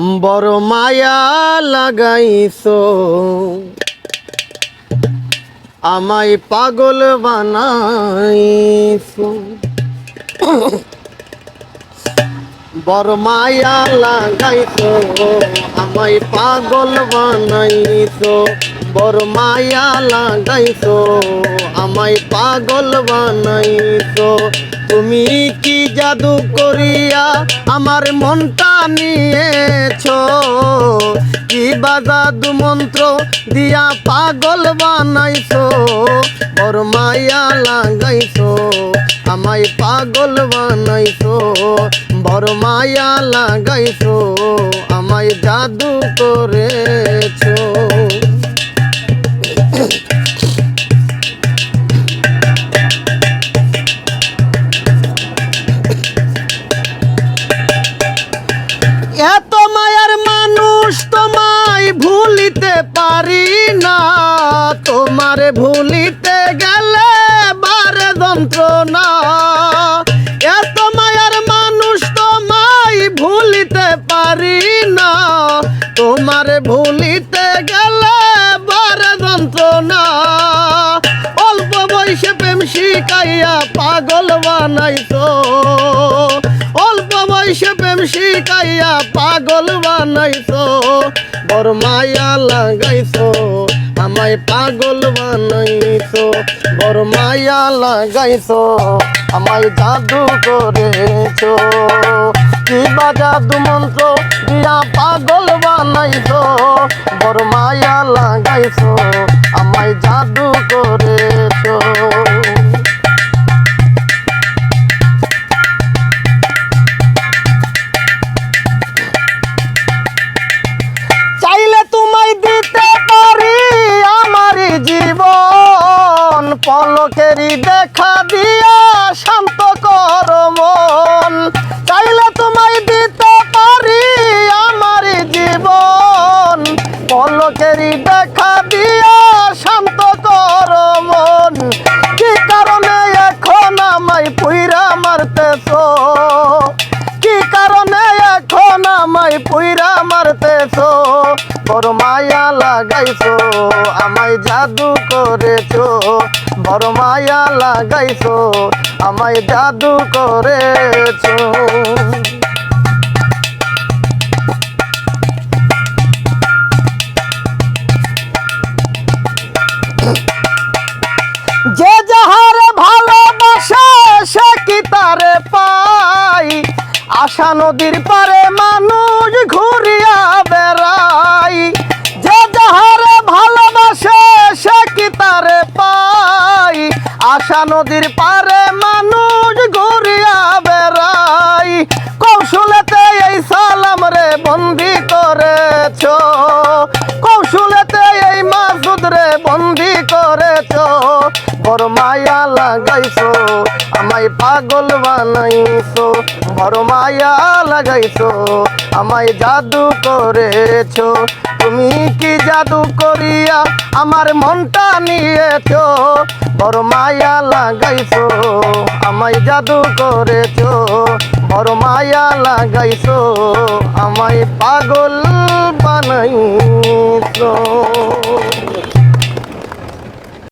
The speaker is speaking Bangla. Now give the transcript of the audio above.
বড় মায়া লাগাইছো। আমায় পাগল বানাইছো। বড় মায়া লাগাইছো, আমায় পাগল বানাইছো। বড় মায়া লাগাইছো, আমায় পাগল বানাইছো। তুমি কি জাদু করিয়া আমার মনটা নিয়েছো কি বা জাদু মন্ত্র দিয়া পাগল বানাইছো? বর মায়া লাগাইছো, আমায় পাগল বানাইছো। বর মায়া লাগাইছো, আমায় জাদু করেছ। ভুলিতে গেলে বারে যন্ত্রণা। এত মায়ার মানুষ তোমায় ভুলিতে পারি না। তোমারে ভুলিতে গেলে বারে যন্ত্রণা। অল্প বয়সে প্রেম শিখাইয়া পাগল বানাইছো। অল্প বয়সে প্রেম শিখাইয়া পাগল বানাইছো। বড় মায়া লাগাইছো। আমায় পাগল বানাইছো বড় মায়া লাগাইছো, আমায় জাদু করেছ। কি বা জাদু মন্ত্র দিয়া পাগল বানাইছো বড় মায়া লাগাইছো, আমায় জাদু করেছ। পলকেরই দেখা দিয়া শান্ত কর মন। কি কারণে এখন আমায় পুইরা মারতেছো? কি কারণে এখন আমায় পুইরা মারতেছো? বড় মায়া লাগাইছো, আমায় জাদু করেছ। বড় মায়া লাগাইছো, আমায় জাদু করেছ। আশা নদীর পারে মানুষ ঘুরিয়া বেড়াই। যে যাহারে ভালোবাসে, সে কি তারে পাই আশা নদীর পারে মানুষ ঘুরিয়া বেড়াই। কৌশলেতে এই সালাম রে বন্দি করেছ। কৌশলেতে এই মাসুদ রে বন্দি করেছ। বড় মায়া লাগাইছো আমায় পাগল বানাইছো বড় মায়া লাগাইছো, আমায় জাদু করেছ। তুমি কি জাদু করিয়া আমার মনটা নিয়েছো? বড় মায়া লাগাইছো, আমায় জাদু করেছ। বড় মায়া লাগাইছো, আমায় পাগল বানাইছো।